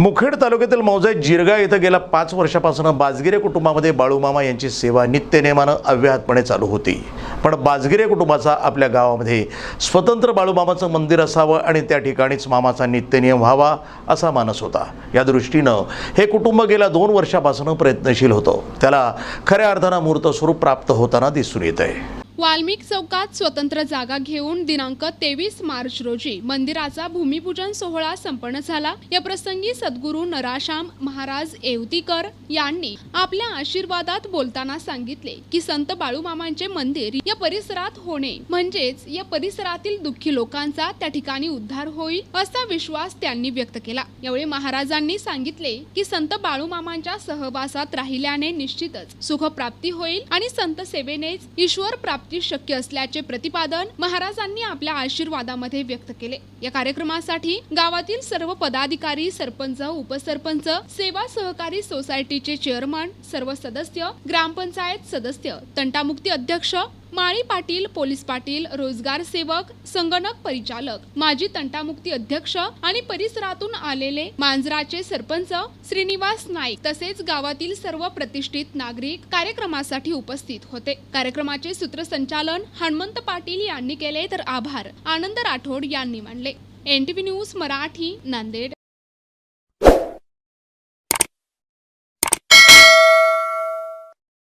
मुखेड तालुक्यातील मौजे जिरगा इथं गेल्या पाच वर्षापासून बाजगिरे कुटुंबामध्ये बाळूमामा यांची सेवा नित्यनेमानं अव्याहतपणे चालू होती. पण बाजगिरे कुटुंबाचा आपल्या गावामध्ये स्वतंत्र बाळूमामाचं मंदिर असावं आणि त्या ठिकाणीच मामाचा नित्यनियम व्हावा असा मानस होता. या दृष्टीनं हे कुटुंब गेल्या दोन वर्षापासून प्रयत्नशील होतं. त्याला खऱ्या अर्थानं मूर्त स्वरूप प्राप्त होताना दिसून येत आहे वाल्मिक चौकात स्वतंत्र जागा घेऊन दिनांक तेवीस मार्च रोजी मंदिराचा भूमिपूजन सोहळा संपन्न झाला. या प्रसंगी सद्गुरू नराशाम महाराज येवतीकर यांनी आपल्या आशीर्वादात बोलताना सांगितले की संत बाळूमामांचे मंदिर या परिसरात होणे म्हणजेच या परिसरातील दुःखी लोकांचा त्या ठिकाणी उद्धार होईल असा विश्वास त्यांनी व्यक्त केला. यावेळी महाराजांनी सांगितले की संत बाळूमामांच्या सहवासात राहिल्याने निश्चितच सुखप्राप्ती होईल आणि संत सेवेनेच ईश्वर प्राप्त शक्य असल्याचे प्रतिपादन महाराजांनी आपल्या आशीर्वादामध्ये व्यक्त केले. या कार्यक्रमासाठी गावातील सर्व पदाधिकारी सरपंच उपसरपंच सेवा सहकारी सोसायटीचे चेअरमन सर्व सदस्य ग्रामपंचायत सदस्य तंटामुक्ती अध्यक्ष माळी पाटील पोलीस पाटील रोजगार सेवक संगणक परिचालक माजी तंटामुक्ती अध्यक्ष आणि परिसरातून आलेले मांजराचे सरपंच श्रीनिवास नाईक तसेच गावातील सर्व प्रतिष्ठित नागरिक कार्यक्रमासाठी उपस्थित होते. कार्यक्रमाचे सूत्रसंचालन हनुमंत पाटील यांनी केले तर आभार. आनंद राठोड यांनी मानले एनटीव्ही न्यूज मराठी नांदेड.